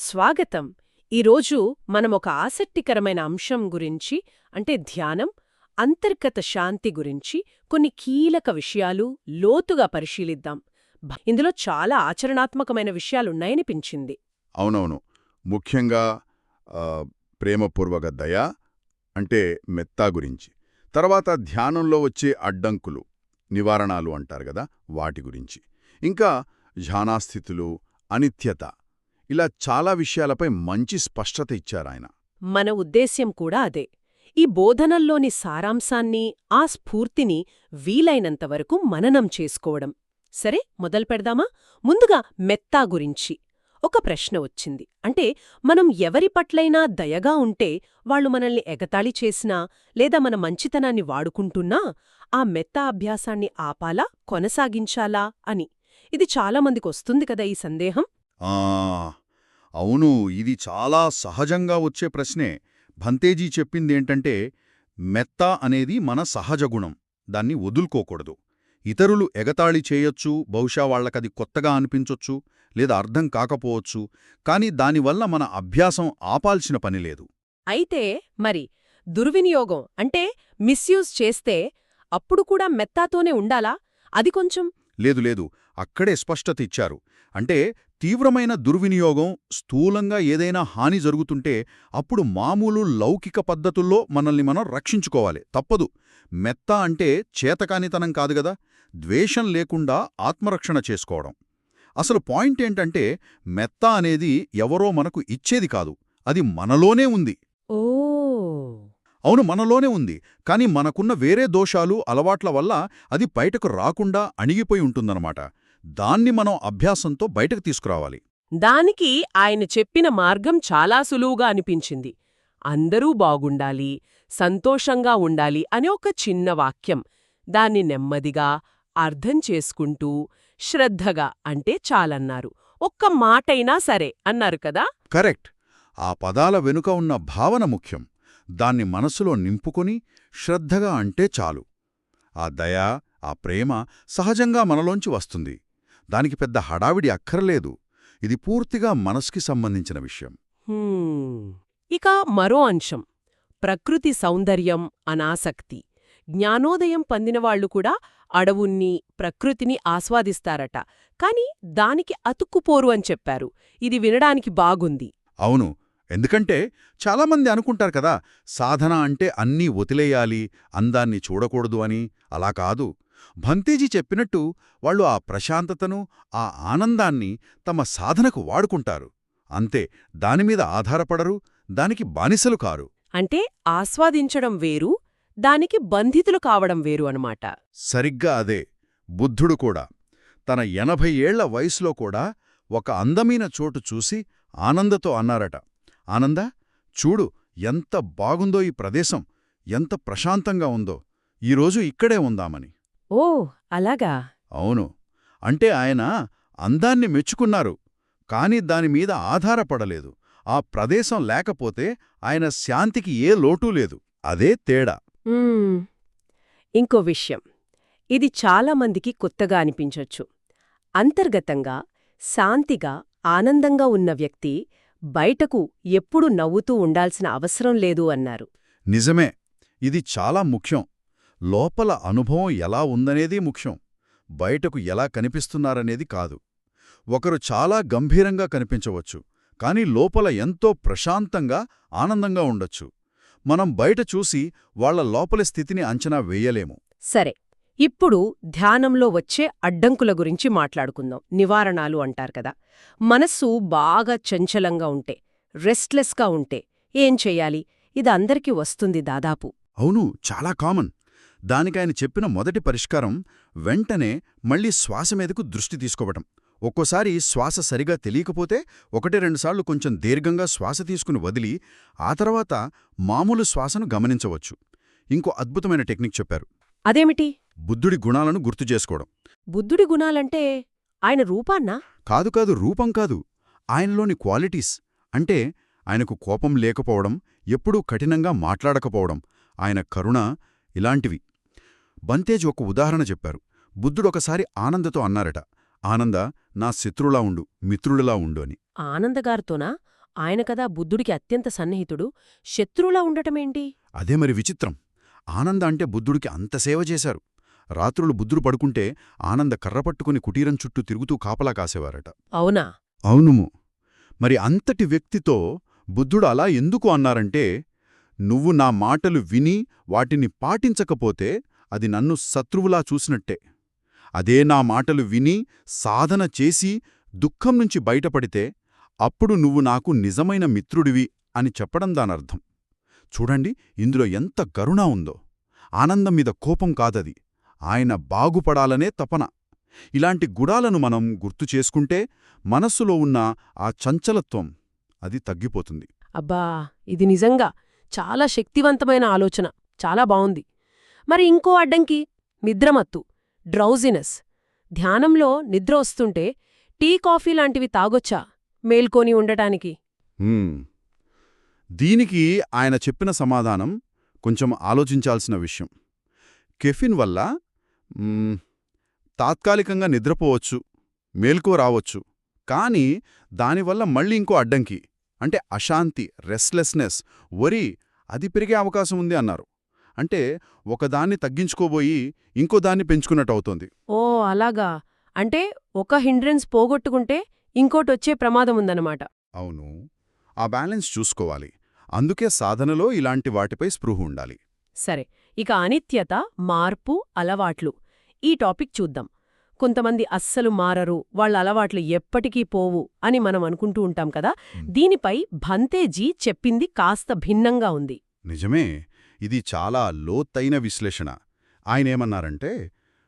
స్వాగతం. ఈరోజు మనం ఒక ఆసక్తికరమైన అంశం గురించి అంటే ధ్యానం అంతర్గత శాంతి గురించి కొన్ని కీలక విషయాలు లోతుగా పరిశీలిద్దాం. ఇందులో చాలా ఆచరణాత్మకమైన విషయాలున్నాయనిపించింది అవునవును. ముఖ్యంగా ప్రేమపూర్వక దయ అంటే మెత్తా గురించి. తర్వాత ధ్యానంలో వచ్చే అడ్డంకులు నివారణాలు అంటారు కదా వాటి గురించి. ఇంకా ధ్యానాస్థితులు అనిత్యత ఇలా చాలా విషయాలపై మంచి స్పష్టత ఇచ్చారాయన. మన ఉద్దేశ్యం కూడా అదే. ఈ బోధనల్లోని సారాంశాన్ని ఆ స్ఫూర్తిని వీలైనంతవరకు మననం చేసుకోవడం. సరే మొదలు పెడదామా? ముందుగా మెత్తా గురించి ఒక ప్రశ్న వచ్చింది. అంటే మనం ఎవరి పట్లైనా దయగా ఉంటే వాళ్ళు మనల్ని ఎగతాళి చేసినా లేదా మన మంచితనాన్ని వాడుకుంటున్నా ఆ మెత్తా అభ్యాసాన్ని ఆపాలా కొనసాగించాలా అని. ఇది చాలామందికొస్తుంది కదా ఈ సందేహం? అవును ఇది చాలా సహజంగా వచ్చే ప్రశ్నే. భంతేజీ చెప్పిందేంటంటే మెత్త అనేది మన సహజ గుణం దాన్ని వదులుకోకూడదు. ఇతరులు ఎగతాళి చేయొచ్చు బహుశా వాళ్ళకది కొత్తగా అనిపించొచ్చు లేదా అర్థం కాకపోవచ్చు కాని దానివల్ల మన అభ్యాసం ఆపాల్సిన పనిలేదు అయితే మరి దుర్వినియోగం అంటే మిస్యూజ్ చేస్తే అప్పుడు కూడా మెత్తాతోనే ఉండాలా? అది కొంచెం? లేదు లేదు అక్కడే స్పష్టత ఇచ్చారు. అంటే తీవ్రమైన దుర్వినియోగం స్థూలంగా ఏదైనా హాని జరుగుతుంటే అప్పుడు మామూలు లౌకిక పద్ధతుల్లో మనల్ని మనం రక్షించుకోవాలి. తప్పదు. మెత్త అంటే చేతకానితనం కాదు గదా. ద్వేషం లేకుండా ఆత్మరక్షణ చేసుకోవడం. అసలు పాయింట్ ఏంటంటే మెత్త అనేది ఎవరో మనకు ఇచ్చేది కాదు. అది మనలోనే ఉంది. అవును మనలోనే ఉంది. కాని మనకున్న వేరే దోషాలు అలవాట్ల వల్ల అది బయటకు రాకుండా అణిగిపోయి ఉంటుందన్నమాట. దాన్ని మనం అభ్యాసంతో బయటకు తీసుకురావాలి. దానికి ఆయన చెప్పిన మార్గం చాలా సులువుగా అనిపించింది. అందరూ బాగుండాలి సంతోషంగా ఉండాలి అని ఒక చిన్న వాక్యం. దాన్ని నెమ్మదిగా అర్థం చేసుకుంటూ శ్రద్ధగా అంటే చాలన్నారు. ఒక్క మాటైనా సరే అన్నారు కదా? కరెక్ట్. ఆ పదాల వెనుక ఉన్న భావన ముఖ్యం. దాన్ని మనసులో నింపుకొని శ్రద్ధగా అంటే చాలు. ఆ దయ ఆ ప్రేమ సహజంగా మనలోంచి వస్తుంది. దానికి పెద్ద హడావిడి అక్కర్లేదు. ఇది పూర్తిగా మనసుకి సంబంధించిన విషయం. ఇక మరో అంశం. ప్రకృతి సౌందర్యం అనాసక్తి. జ్ఞానోదయం పొందినవాళ్ళు కూడా అడవున్ని ప్రకృతిని ఆస్వాదిస్తారట. కాని దానికి అతుక్కుపోరు అని చెప్పారు. ఇది వినడానికి బాగుంది. అవును. ఎందుకంటే చాలామంది అనుకుంటారు కదా సాధన అంటే అన్నీ వదిలేయాలి అందాన్ని చూడకూడదు అని. అలా కాదు. భంతేజీ చెప్పినట్టు వాళ్ళు ఆ ప్రశాంతతను ఆ ఆనందాన్ని తమ సాధనకు వాడుకుంటారు. అంతే దానిమీద ఆధారపడరు దానికి బానిసలు కారు. అంటే ఆస్వాదించడం వేరు దానికి బంధితులు కావడం వేరు అనమాట సరిగ్గా అదే బుద్ధుడు కూడా. తన ఎనభై ఏళ్ళ వయసులో కూడా ఒక అందమైన చోటు చూసి ఆనందతో అన్నారట. ఆనంద చూడు ఎంత బాగుందో ఈ ప్రదేశం ఎంత ప్రశాంతంగా ఉందో. ఈరోజు ఇక్కడే ఉందామని. ఓ అలాగా? అవును. అంటే ఆయన అందాన్ని మెచ్చుకున్నారు కాని దానిమీద ఆధారపడలేదు. ఆ ప్రదేశం లేకపోతే ఆయన శాంతికి ఏ లోటూ లేదు. అదే తేడా. ఇంకో విషయం. ఇది చాలామందికి కొత్తగా అనిపించొచ్చు. అంతర్గతంగా శాంతిగా ఆనందంగా ఉన్న వ్యక్తి బయటకు ఎప్పుడూ నవ్వుతూ ఉండాల్సిన అవసరం లేదు అన్నారు. నిజమే. ఇది చాలా ముఖ్యం. లోపల అనుభవం ఎలా ఉందనేది ముఖ్యం. బయటకు ఎలా కనిపిస్తున్నారనేది కాదు. ఒకరు చాలా గంభీరంగా కనిపించవచ్చు కాని లోపల ఎంతో ప్రశాంతంగా ఆనందంగా ఉండొచ్చు. మనం బయట చూసి వాళ్ళ లోపలి స్థితిని అంచనా వేయలేము. సరే ఇప్పుడు ధ్యానంలో వచ్చే అడ్డంకుల గురించి మాట్లాడుకుందాం. నివారణాలు అంటారు కదా. మనస్సు బాగా చంచలంగా ఉంటే రెస్ట్లెస్గా ఉంటే ఏం చెయ్యాలి ఇది అందరికీ వస్తుంది దాదాపు. అవును చాలా కామన్. దానికాయన చెప్పిన మొదటి పరిష్కారం వెంటనే మళ్ళీ శ్వాస మీదకు దృష్టి తీసుకోవటం. ఒక్కోసారి శ్వాస సరిగా తెలియకపోతే ఒకటి రెండుసార్లు కొంచెం దీర్ఘంగా శ్వాస తీసుకుని వదిలి ఆ తర్వాత మామూలు శ్వాసను గమనించవచ్చు. ఇంకో అద్భుతమైన టెక్నిక్ చెప్పారు. అదేమిటి? బుద్ధుడి గుణాలను గుర్తు చేసుకోవడం. బుద్ధుడి గుణాలంటే ఆయన రూపాన్నా? కాదు కాదు రూపం కాదు. ఆయనలోని క్వాలిటీస్. అంటే ఆయనకు కోపం లేకపోవడం ఎప్పుడూ కఠినంగా మాట్లాడకపోవడం ఆయన కరుణ ఇలాంటివి. బంతేజ్ ఒక ఉదాహరణ చెప్పారు. బుద్ధుడొకసారి ఆనందతో అన్నారట ఆనంద నా శత్రులా ఉండు మిత్రుడిలా ఉండు అని. ఆనందగారితోనా ఆయన కదా బుద్ధుడికి అత్యంత సన్నిహితుడు. శత్రువులా ఉండటమేంటి? అదే మరి విచిత్రం. ఆనంద అంటే బుద్ధుడికి అంత సేవ చేశారు. రాత్రులు బుద్ధుడు పడుకుంటే ఆనంద కర్రపట్టుకుని కుటీరం చుట్టూ తిరుగుతూ కాపలా కాసేవారట. అవునా? అవునుము. మరి అంతటి వ్యక్తితో బుద్ధుడు అలా ఎందుకు అన్నారంటే నువ్వు నా మాటలు విని వాటిని పాటించకపోతే అది నన్ను శత్రువులా చూసినట్టే. అదే నా మాటలు విని సాధన చేసి దుఃఖం నుంచి బయటపడితే అప్పుడు నువ్వు నాకు నిజమైన మిత్రుడివి అని చెప్పడం దానర్థం. చూడండి ఇందులో ఎంత కరుణ ఉందో. ఆనందం మీద కోపం కాదది. ఆయన బాగుపడాలనే తపన. ఇలాంటి గుడాలను మనం గుర్తు చేసుకుంటే మనస్సులో ఉన్న ఆ చంచలత్వం అది తగ్గిపోతుంది. అబ్బా! ఇది నిజంగా చాలా శక్తివంతమైన ఆలోచన. చాలా బావుంది. మరి ఇంకో అడ్డంకి నిద్రమత్తు డ్రౌజినెస్ ధ్యానంలో నిద్ర వస్తుంటే టీ కాఫీ లాంటివి తాగొచ్చా మేల్కొని ఉండటానికి? దీనికి ఆయన చెప్పిన సమాధానం కొంచెం ఆలోచించాల్సిన విషయం. కెఫిన్ వల్ల తాత్కాలికంగా నిద్రపోవచ్చు మేల్కో రావచ్చు. కానీ దానివల్ల మళ్ళీ ఇంకో అడ్డంకి. అంటే అశాంతి రెస్ట్లెస్నెస్ వరి అది పెరిగే అవకాశం ఉంది అన్నారు. అంటే ఒకదాన్ని తగ్గించుకోబోయి ఇంకో దాన్ని పెంచుకున్నట్టవుతోంది ఓ అలాగా. అంటే ఒక హిండ్రెన్స్ పోగొట్టుకుంటే ఇంకోటొచ్చే ప్రమాదం ఉందన్నమాట. అవును. ఆ బ్యాలెన్స్ చూసుకోవాలి. అందుకే సాధనలో ఇలాంటి వాటిపై స్పృహ ఉండాలి. సరే. ఇక అనిత్యత మార్పు అలవాట్లు. ఈ టాపిక్ చూద్దాం. కొంతమంది అస్సలు మారరు వాళ్ళ అలవాట్లు ఎప్పటికీ పోవు అని మనం అనుకుంటూ ఉంటాం కదా? దీనిపై భంతేజీ చెప్పింది కాస్త భిన్నంగా ఉంది. నిజమే ఇది చాలా లోతైన విశ్లేషణ. ఆయనేమన్నారంటే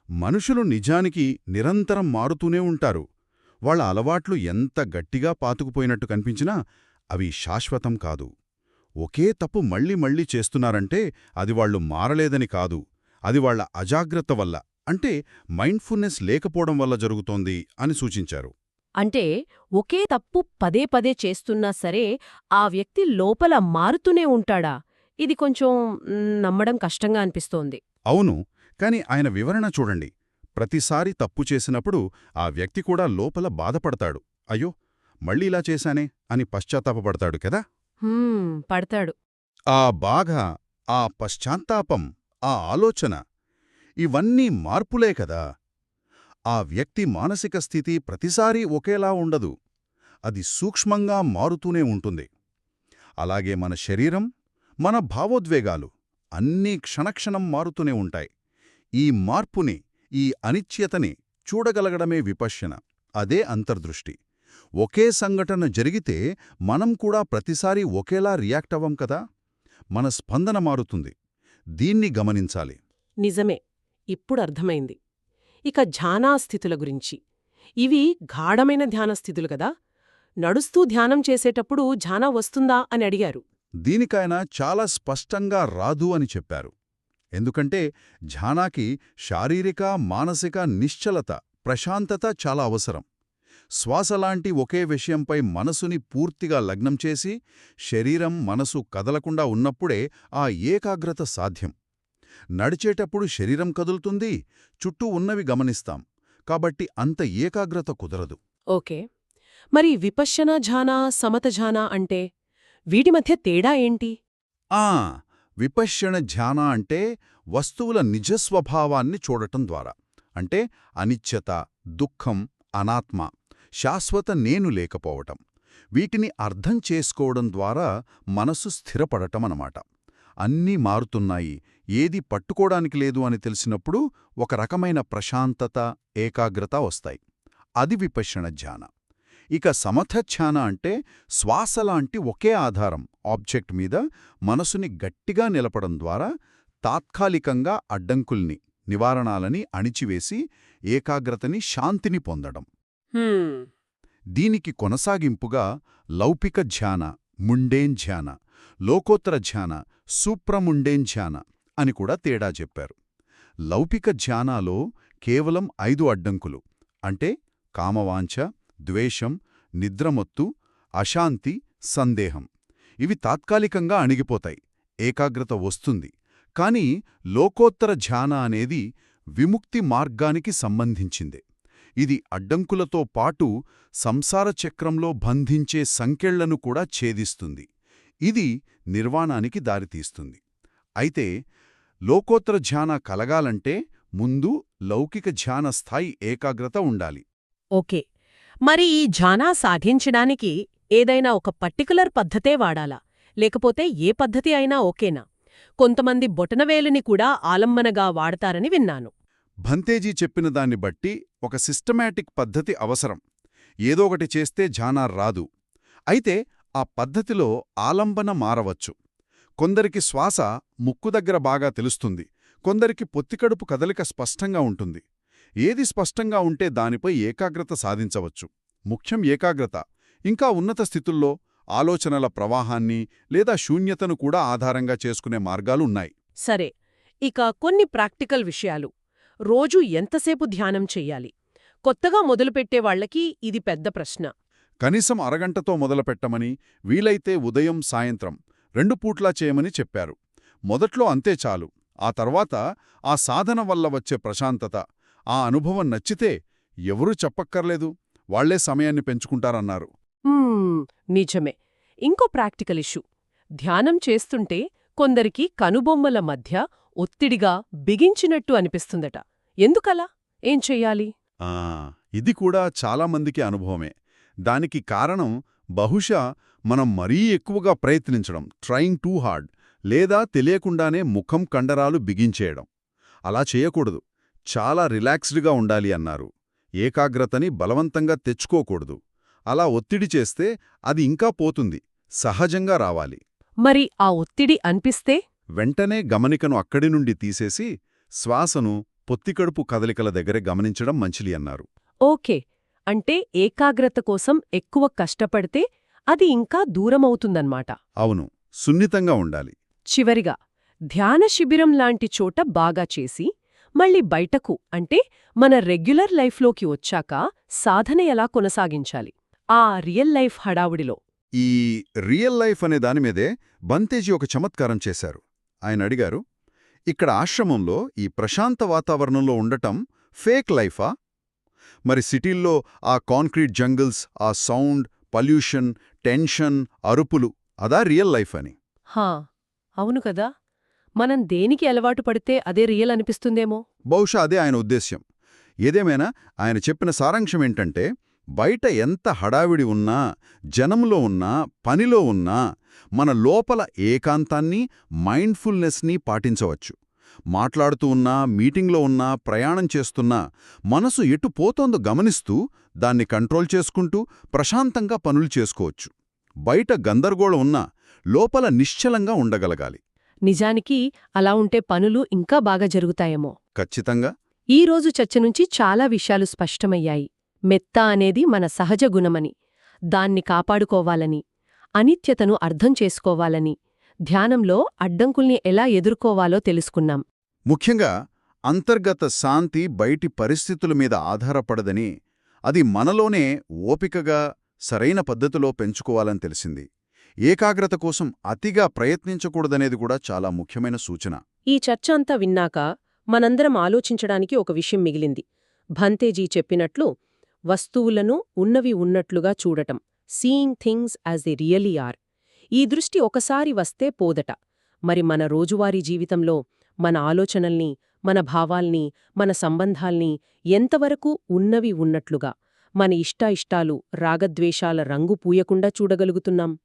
మనుషులు నిజానికి నిరంతరం మారుతూనే ఉంటారు. వాళ్ళ అలవాట్లు ఎంత గట్టిగా పాతుకుపోయినట్టు కనిపించినా అవి శాశ్వతం కాదు. ఒకే తప్పు మళ్ళీ మళ్ళీ చేస్తున్నారంటే అది వాళ్ళు మారలేదని కాదు. అది వాళ్ళ అజాగ్రత్త వల్ల. అంటే మైండ్ఫుల్నెస్ లేకపోవడం వల్ల జరుగుతోంది అని సూచించారు. అంటే ఒకే తప్పు పదే పదే చేస్తున్నా సరే ఆ వ్యక్తి లోపల మారుతూనే ఉంటాడా? ఇది కొంచెం నమ్మడం కష్టంగా అనిపిస్తోంది. అవును కాని ఆయన వివరణ చూడండి. ప్రతిసారి తప్పు చేసినప్పుడు ఆ వ్యక్తి కూడా లోపల బాధపడతాడు. అయ్యో మళ్ళీ ఇలా చేశానే అని పశ్చాత్తాపపడతాడు కదా? పడతాడు. ఆ బాధ ఆ పశ్చాత్తాపం ఆ ఆలోచన ఇవన్నీ మార్పులే కదా. ఆ వ్యక్తి మానసిక స్థితి ప్రతిసారీ ఒకేలా ఉండదు. అది సూక్ష్మంగా మారుతూనే ఉంటుంది. అలాగే మన శరీరం మన భావోద్వేగాలు అన్నీ క్షణక్షణం మారుతూనే ఉంటాయి. ఈ మార్పుని ఈ అనిశ్చయతని చూడగలగడమే విపశ్యన అదే అంతర్దృష్టి. ఒకే సంఘటన జరిగితే మనం కూడా ప్రతిసారి ఒకేలా రియాక్ట్ అవ్వం కదా. మన స్పందన మారుతుంది. దీన్ని గమనించాలి. నిజమే. ఇప్పుడు అర్థమైంది ఇక ధ్యానాస్థితుల గురించి. ఇవి గాఢమైన ధ్యానస్థితులు కదా. నడుస్తూ ధ్యానం చేసేటప్పుడు ధ్యాన వస్తుందా అని అడిగారు. దీనికైనా చాలా స్పష్టంగా రాదు అని చెప్పారు. ఎందుకంటే ధ్యానాకి శారీరక మానసిక నిశ్చలత ప్రశాంతత చాలా అవసరం. శ్వాసలాంటి ఒకే విషయంపై మనసుని పూర్తిగా లగ్నం చేసి శరీరం మనసు కదలకుండా ఉన్నప్పుడే ఆ ఏకాగ్రత సాధ్యం. నడిచేటప్పుడు శరీరం కదులుతుంది చుట్టూ ఉన్నవి గమనిస్తాం. కాబట్టి అంత ఏకాగ్రత కుదరదు. ఓకే. మరి విపశ్యన ఝానా సమత ఝానా అంటే వీటి మధ్య తేడా ఏంటి? ఆ! విపశ్యణ ధ్యాన అంటే వస్తువుల నిజస్వభావాన్ని చూడటం ద్వారా. అంటే అనిశ్చత దుఃఖం అనాత్మ శాశ్వత నేను లేకపోవటం. వీటిని అర్థం చేసుకోవడం ద్వారా మనసు స్థిరపడటమనమాట. అన్నీ మారుతున్నాయి ఏది పట్టుకోడానికి లేదు అని తెలిసినప్పుడు ఒక రకమైన ప్రశాంతత ఏకాగ్రత వస్తాయి. అది విపశ్యణ ధ్యాన. ఇక సమథధ్యాన అంటే శ్వాసలాంటి ఒకే ఆధారం ఆబ్జెక్ట్ మీద మనసుని గట్టిగా నిలపడం ద్వారా తాత్కాలికంగా అడ్డంకుల్ని నివారణాలని అణిచివేసి ఏకాగ్రతని శాంతిని పొందడం. దీనికి కొనసాగింపుగా లౌకిక ధ్యాన ముండేన్ ధ్యాన లోకోత్తర ధ్యాన సూప్రముండేన్ ధ్యాన అని కూడా తేడా చెప్పారు. లౌకిక ధ్యానాలో కేవలం ఐదు అడ్డంకులు. అంటే కామవాంఛ ద్వేషం నిద్రమొత్తు అశాంతి సందేహం. ఇవి తాత్కాలికంగా అణిగిపోతాయి. ఏకాగ్రత వస్తుంది. కాని లోకోత్తర ధ్యాన అనేది విముక్తి మార్గానికి సంబంధించిందే. ఇది అడ్డంకులతో పాటు సంసార చక్రంలో బంధించే సంకెళ్ళను కూడా ఛేదిస్తుంది. ఇది నిర్వాణానికి దారితీస్తుంది. అయితే లోకోత్తర ధ్యాన కలగాలంటే ముందు లౌకిక ధ్యాన స్థాయి ఏకాగ్రత ఉండాలి. ఓకే. మరి ఈ ఝానా సాధించడానికి ఏదైనా ఒక పర్టికులర్ పద్ధతే వాడాలా? లేకపోతే ఏ పద్ధతి అయినా ఓకేనా? కొంతమంది బొటనవేలుని కూడా ఆలంబనగా వాడతారని విన్నాను. భంతేజీ చెప్పిన దాన్ని బట్టి ఒక సిస్టమాటిక్ పద్ధతి అవసరం. ఏదో ఒకటి చేస్తే ఝానా రాదు. అయితే ఆ పద్ధతిలో ఆలంబన మారవచ్చు. కొందరికి శ్వాస ముక్కు దగ్గర బాగా తెలుస్తుంది. కొందరికి పొత్తికడుపు కదలిక స్పష్టంగా ఉంటుంది. ఏది స్పష్టంగా ఉంటే దానిపై ఏకాగ్రత సాధించవచ్చు. ముఖ్యం ఏకాగ్రత. ఇంకా ఉన్నత స్థితుల్లో ఆలోచనల ప్రవాహాన్ని లేదా శూన్యతను కూడా ఆధారంగా చేసుకునే మార్గాలు ఉన్నాయి. సరే. ఇక కొన్ని ప్రాక్టికల్ విషయాలు. రోజు ఎంతసేపు ధ్యానం చెయ్యాలి కొత్తగా మొదలుపెట్టే వాళ్ళకి ఇది పెద్ద ప్రశ్న. కనీసం అరగంటతో మొదలుపెట్టమని వీలైతే ఉదయం సాయంత్రం. రెండు పూట్లా చేయమని చెప్పారు. మొదట్లో అంతే చాలు. ఆ తర్వాత ఆ సాధన వల్ల వచ్చే ప్రశాంతత ఆ అనుభవం నచ్చితే ఎవరూ చెప్పక్కర్లేదు. వాళ్ళే సమయాన్ని పెంచుకుంటారన్నారు. నిజమే. ఇంకో ప్రాక్టికల్ ఇష్యూ. ధ్యానం చేస్తుంటే కొందరికి కనుబొమ్మల మధ్య ఒత్తిడిగా బిగించినట్టు అనిపిస్తుందట. ఎందుకలా? ఏం చెయ్యాలి? ఆ ఇది కూడా చాలామందికి అనుభవమే. దానికి కారణం బహుశా మనం మరీ ఎక్కువగా ప్రయత్నించడం ట్రయింగ్ టూ హార్డ్ లేదా తెలియకుండానే ముఖం కండరాలు బిగించేయడం. అలా చేయకూడదు. చాలా రిలాక్స్డ్గా ఉండాలి అన్నారు. ఏకాగ్రతని బలవంతంగా తెచ్చుకోకూడదు. అలా ఒత్తిడి చేస్తే అది ఇంకా పోతుంది. సహజంగా రావాలి. మరి ఆ ఒత్తిడి అనిపిస్తే? వెంటనే గమనికను అక్కడి నుండి తీసేసి శ్వాసను పొత్తికడుపు కదలికల దగ్గరే గమనించడం మంచిది అన్నారు. ఓకే. అంటే ఏకాగ్రత కోసం ఎక్కువ కష్టపడితే అది ఇంకా దూరమవుతుందన్నమాట అవును సున్నితంగా ఉండాలి. చివరిగా ధ్యాన శిబిరం లాంటి చోట బాగా చేసి మళ్ళీ బయటకు అంటే మన రెగ్యులర్ లైఫ్లోకి వచ్చాక సాధన ఎలా కొనసాగించాలి? ఆ రియల్ లైఫ్ హడావుడిలో. ఈ రియల్ లైఫ్ అనే దానిమీదే బంతేజీ ఒక చమత్కారం చేశారు. ఆయన అడిగారు ఇక్కడ ఆశ్రమంలో ఈ ప్రశాంత వాతావరణంలో ఉండటం ఫేక్ లైఫా? మరి సిటీల్లో ఆ కాంక్రీట్ జంగిల్స్ ఆ సౌండ్ పొల్యూషన్ టెన్షన్ అరుపులు అదా రియల్ లైఫ్ అని. హా అవును కదా. మనం దేనికి అలవాటు పడితే అదే రియల్ అనిపిస్తుందేమో? బహుశా అదే ఆయన ఉద్దేశ్యం. ఏదేమైనా ఆయన చెప్పిన సారాంశం ఏంటంటే బయట ఎంత హడావిడి ఉన్నా జనంలో ఉన్నా పనిలో ఉన్నా మన లోపల ఏకాంతాన్ని మైండ్ఫుల్నెస్ని పాటించవచ్చు. మాట్లాడుతూ ఉన్నా మీటింగ్లో ఉన్నా ప్రయాణం చేస్తున్నా మనసు ఎటు పోతోందో గమనిస్తూ దాన్ని కంట్రోల్ చేసుకుంటూ ప్రశాంతంగా పనులు చేసుకోవచ్చు. బయట గందరగోళం ఉన్నా లోపల నిశ్చలంగా ఉండగలగాలి. నిజానికి అలా ఉంటే పనులు ఇంకా బాగా జరుగుతాయేమో. ఖచ్చితంగా. ఈ రోజు చర్చ నుంచి చాలా విషయాలు స్పష్టమయ్యాయి. మెత్త అనేది మన సహజ గుణమని దాన్ని కాపాడుకోవాలని అనిత్యతను అర్థం చేసుకోవాలని ధ్యానంలో అడ్డంకుల్ని ఎలా ఎదుర్కోవాలో తెలుసుకున్నాం. ముఖ్యంగా అంతర్గత శాంతి బయటి పరిస్థితుల మీద ఆధారపడదని అది మనలోనే ఓపికగా సరైన పద్ధతిలో పెంచుకోవాలని తెలిసింది. ఏకాగ్రత కోసం అతిగా ప్రయత్నించకూడదనేది కూడా చాలా ముఖ్యమైన సూచన. ఈ చర్చ అంతా విన్నాక మనందరం ఆలోచించడానికి ఒక విషయం మిగిలింది. భంతేజీ చెప్పినట్లు వస్తువులను ఉన్నవి ఉన్నట్లుగా చూడటం seeing things as the really are ఈ దృష్టి ఒకసారి వస్తే పోదట. మరి మన రోజువారీ జీవితంలో మన ఆలోచనల్ని మన భావాల్ని మన సంబంధాల్ని ఎంతవరకు ఉన్నవి ఉన్నట్లుగా మన ఇష్టాయిష్టాలు రాగద్వేషాల రంగు పూయకుండా చూడగలుగుతున్నాం?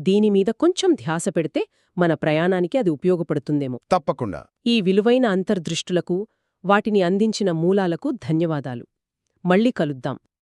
దీనిమీద కొంచెం ధ్యాస పెడితే మన ప్రయాణానికి అది ఉపయోగపడుతుందేమో. తప్పకుండా. ఈ విలువైన అంతర్దృష్టులకు వాటిని అందించిన మూలాలకు ధన్యవాదాలు. మళ్ళీ కలుద్దాం.